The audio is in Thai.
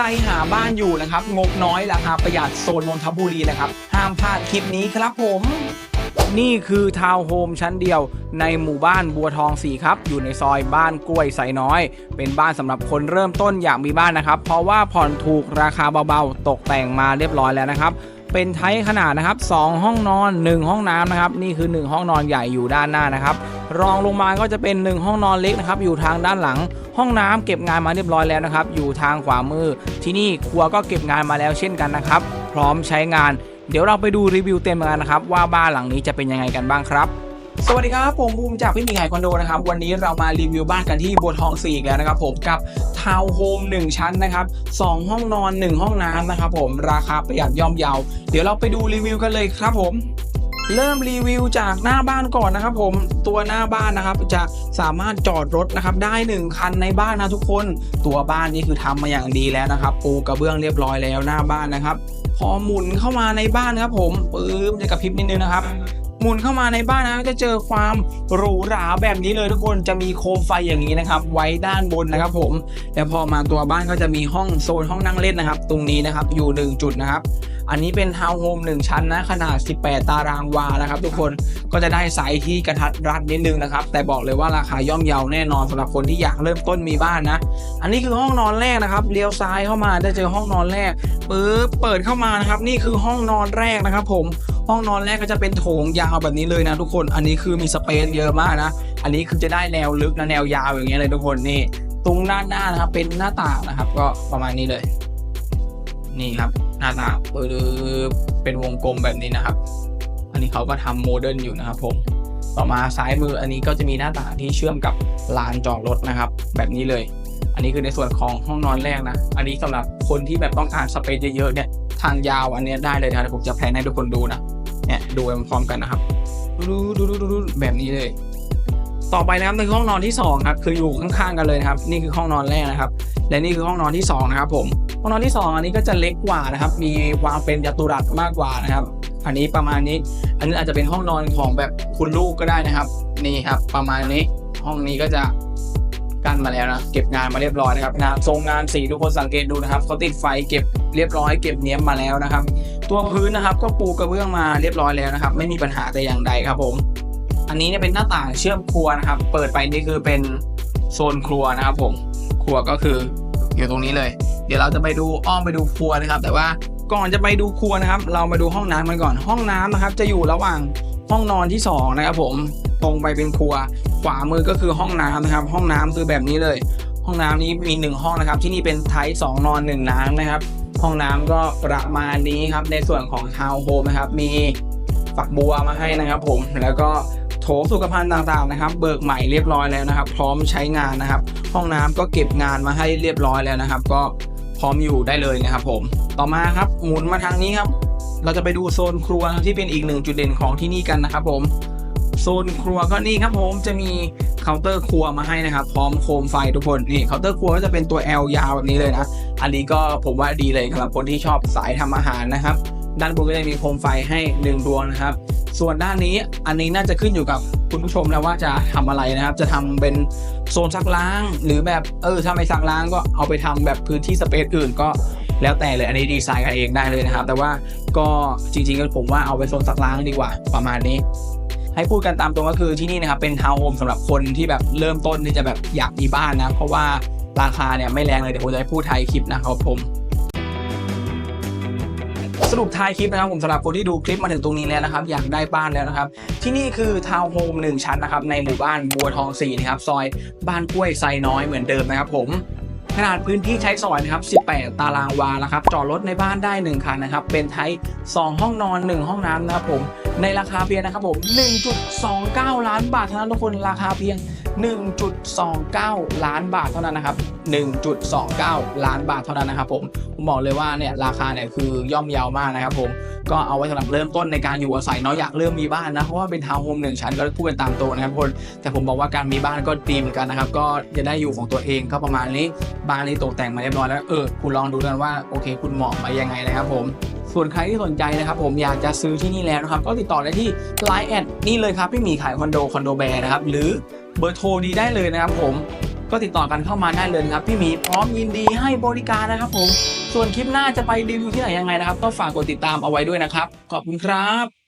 รหาบ้านอยู่นะครับ งบน้อยราคาประหยัดโซนนนทบุรีนะครับ ห้ามพลาดคลิปนี้ครับผม นี่คือทาวน์โฮมชั้นเดียว ในหมู่บ้านบัวทองสีครับ อยู่ในซอยบ้านกล้วยไซน้อย เป็นบ้านสำหรับคนเริ่มต้นอยากมีบ้านนะครับ เพราะว่าผ่อนถูกราคาเบาๆ ตกแต่งมาเรียบร้อยแล้วนะครับ เป็นไทป์ขนาดนะครับ 2 ห้องนอน 1 ห้องน้ำนะครับ นี่คือ 1 ห้องนอนใหญ่อยู่ด้านหน้านะครับ รองลงมาก็จะเป็น 1 ห้องนอนเล็กนะครับ อยู่ทางด้านหลัง ห้องน้ำเก็บงานมาเรียบร้อยแล้วนะครับ อยู่ทางขวามือ ที่นี่ครัวก็เก็บงานมาแล้วเช่นกันนะครับ พร้อมใช้งาน เดี๋ยวเราไปดูรีวิวเต็มกันนะครับ ว่าบ้านหลังนี้จะเป็นยังไงกันบ้างครับ สวัสดีครับ ผมภูมิจากพี่หมีไข่คอนโดนะครับ วันนี้เรามารีวิวบ้านกันที่บัวทอง4อีกแล้วนะครับผมกับทาวน์โฮม1ชั้นนะครับ2ห้องนอน1ห้องน้ำนะครับผมราคาประหยัดย่อมเยา เดี๋ยวเราไปดูรีวิวกันเลยครับผมเริ่มรีวิวจากหน้าบ้านก่อนนะครับผมตัวหน้าบ้านนะครับจะสามารถจอดรถนะครับได้ 1 คันในบ้านนะทุกคนตัวบ้านนี่คือทำมาอย่างดีแล้วนะครับปูกระเบื้องเรียบร้อยแล้วหน้าบ้านนะครับ พอหมุนเข้ามาในบ้านนะครับผมปื๊บจะกระพริบนิดนึงนะครับ หมุนเข้ามาในบ้านนะจะเจอความหรูหราแบบนี้เลยทุกคนจะมีโคมไฟอย่างนี้นะครับ ไว้ด้านบนนะครับ ผมแล้วพอมาตัวบ้านก็จะมีห้องโซนห้องนั่งเล่นนะครับ ตรงนี้นะครับอยู่1จุดนะครับอันนี้เป็นทาวน์โฮม1ชั้นนะขนาด 18 ตารางวานะครับทุกคนก็จะได้ไซส์ที่กระทัดรัดนิดนึงนะครับ แต่บอกเลยว่าราคาย่อมเยาแน่นอนสำหรับคนที่อยากเริ่มต้นมีบ้านนะ อันนี้คือห้องนอนแรกนะครับเลี้ยวซ้ายเข้ามาได้เจอห้องนอนแรกปึ๊บเปิดเข้ามานะครับ นี่คือห้องนอนแรกนะครับ ผม ห้องนอนแรกก็จะเป็นโถงยาวแบบนี้เลยนะทุกคน อันนี้คือมีสเปซเยอะมากนะ อันนี้คือจะได้แนวลึกนะแนวยาวอย่างเงี้ยเลยทุกคนนี่ ตรงด้านหน้านะครับเป็นหน้าต่างนะครับ ก็ประมาณนี้เลย นี่ครับ หน้าต่างปึ๊บเป็นวงกลมแบบนี้นะครับ อันนี้เขาก็ทำโมเดิร์นอยู่นะครับผมต่อมาซ้ายมืออันนี้ก็จะมีหน้าต่างที่เชื่อมกับลานจอดรถนะครับ แบบนี้เลย อันนี้คือในส่วนของห้องนอนแรกนะ อันนี้สำหรับคนที่แบบต้องการสเปซเยอะๆเนี่ยทางยาวอันเนี้ยได้เลยนะผมจะแพลนให้ทุกคนดูนะ เนี่ยดูไปพร้อมกันนะครับดูดูดูดูดูแบบนี้เลย ต่อไปนะครับในห้องนอนที่สองครับคืออยู่ข้างๆกันเลยนะครับ นี่คือห้องนอนแรกนะครับ และนี่คือห้องนอนที่สองนะครับผมห้องนอนที่สองอันนี้ก็จะเล็กกว่านะครับ มีวางเป็นจัตุรัสมากกว่านะครับ อันนี้ประมาณนี้ อันนี้อาจจะเป็นห้องนอนของแบบคุณลูกก็ได้นะครับ นี่ครับประมาณนี้ห้องนี้ก็จะกั้นมาแล้วนะเก็บงานมาเรียบร้อยนะครับงานทรงงานสีทุกคนสังเกตดูนะครับเขาติดไฟเก็บเรียบร้อยเก็บเนี้ยมมาแล้วนะครับ ตัวพื้นนะครับก็ปูกระเบื้องมาเรียบร้อยแล้วนะครับ ไม่มีปัญหาแต่อย่างใดครับผม อันนี้เนี่ยเป็นหน้าต่างเชื่อมครัวนะครับ เปิดไปนี่คือเป็นโซนครัวนะครับผม ครัวก็คืออยู่ตรงนี้เลย เดี๋ยวเราจะไปดูอ้อมไปดูครัวนะครับ แต่ว่าก่อนจะไปดูครัวนะครับ เรามาดูห้องน้ำกันก่อน ห้องน้ำนะครับ จะอยู่ระหว่างห้องนอนที่สองนะครับผมตรงไปเป็นครัว ขวามือก็คือห้องน้ำนะครับ ห้องน้ำคือแบบนี้เลย ห้องน้ำนี้มีหนึ่งห้องนะครับ ที่นี่เป็นไทป์สองนอนหนึ่งน้ำนะครับ ห้องน้ำก็ประมาณนี้ครับ ในส่วนของทาวน์โฮมนะครับ มีฝักบัวมาให้นะครับ ผม แล้วก็โถสุขภัณฑ์ต่างๆนะครับ เบิกใหม่เรียบร้อยแล้วนะครับ พร้อมใช้งานนะครับ ห้องน้ำก็เก็บงานมาให้เรียบร้อยแล้วนะครับ ก็พร้อมอยู่ได้เลยนะครับ ผม ต่อมาครับหมุนมาทางนี้ครับ เราจะไปดูโซนครัวที่เป็นอีกหนึ่งจุดเด่นของที่นี่กันนะครับ ผม โซนครัวก็นี่ครับผมจะมี เคาน์เตอร์ครัวมาให้นะครับ พร้อมโคมไฟทุกคนนี่เคาน์เตอร์ครัวก็จะเป็นตัว L ยาวแบบนี้เลยนะ อันนี้ก็ผมว่าดีเลยสำหรับคนที่ชอบสายทำอาหารนะครับ ด้านบนก็จะมีโคมไฟให้หนึ่งดวงนะครับ ส่วนด้านนี้อันนี้น่าจะขึ้นอยู่กับคุณผู้ชมแล้วว่าจะทำอะไรนะครับ จะทำเป็นโซนซักล้าง หรือแบบเออถ้าไม่ซักล้างก็เอาไปทำแบบพื้นที่สเปซอื่นก็แล้วแต่เลยอันนี้ดีไซน์กันเองได้เลยนะครับ แต่ว่าก็จริงๆก็ผมว่าเอาไปโซนซักล้างดีกว่าประมาณนี้ ให้พูดกันตามตรงก็คือที่นี่นะครับเป็นทาวน์โฮมสำหรับคนที่แบบเริ่มต้นที่จะแบบอยากมีบ้านนะ เพราะว่าราคาเนี่ยไม่แรงเลยเดี๋ยวผมจะให้พูดไทยคลิปนะครับผมสรุปท้ายคลิปนะครับผมสำหรับคนที่ดูคลิปมาถึงตรงนี้แล้วนะครับ อยากได้บ้านแล้วนะครับ ที่นี่คือทาวน์โฮมหนึ่งชั้นนะครับ ในหมู่บ้านบัวทอง4นะครับซอยบ้านกล้วยไซน้อยเหมือนเดิมนะครับผมขนาดพื้นที่ใช้สอยนะครับ 18 ตารางวานะครับ จอดรถในบ้านได้ 1 คันนะครับ เป็นไทป์2ห้องนอน 1 ห้องน้ำนะครับผม ในราคาเพียงนะครับผม 1.29 ล้านบาทเท่านั้นทุกคนราคาเพียง 1.29 ล้านบาทเท่านั้นนะครับ 1.29 ล้านบาทเท่านั้นนะครับผมผมบอกเลยว่าเนี่ยราคาเนี่ยคือย่อมเยาวมากนะครับผมก็เอาไว้สำหรับเริ่มต้นในการอยู่อาศัยเนาะอยากเริ่มมีบ้านนะเพราะว่าเป็นทาวน์โฮมหนึ่งชั้นก็พูดกันตามตัวนะครับทุกคนแต่ผมบอกว่าการมีบ้านก็ดีเหมือนกันนะครับ ก็จะได้อยู่ของตัวเองก็ประมาณนี้บ้านนี้ตกแต่งมาเรียบร้อยแล้วเออคุณลองดูกันว่าโอเค คุณเหมาะไปยังไงนะครับผม ส่วนใครที่สนใจนะครับผมอยากจะซื้อที่นี่แล้วนะครับ ก็ติดต่อได้ที่ Line แอดนี่เลยครับพี่หมีขายคอนโดคอนโดแบร์นะครับหรือเบอร์โทรดีได้เลยนะครับผมก็ติดต่อกันเข้ามาได้เลยครับ พี่หมีพร้อมยินดีให้บริการนะครับผมส่วนคลิปหน้าจะไปรีวิวที่ไหนยังไงนะครับ ก็ฝากกดติดตามเอาไว้ด้วยนะครับ ขอบคุณครับ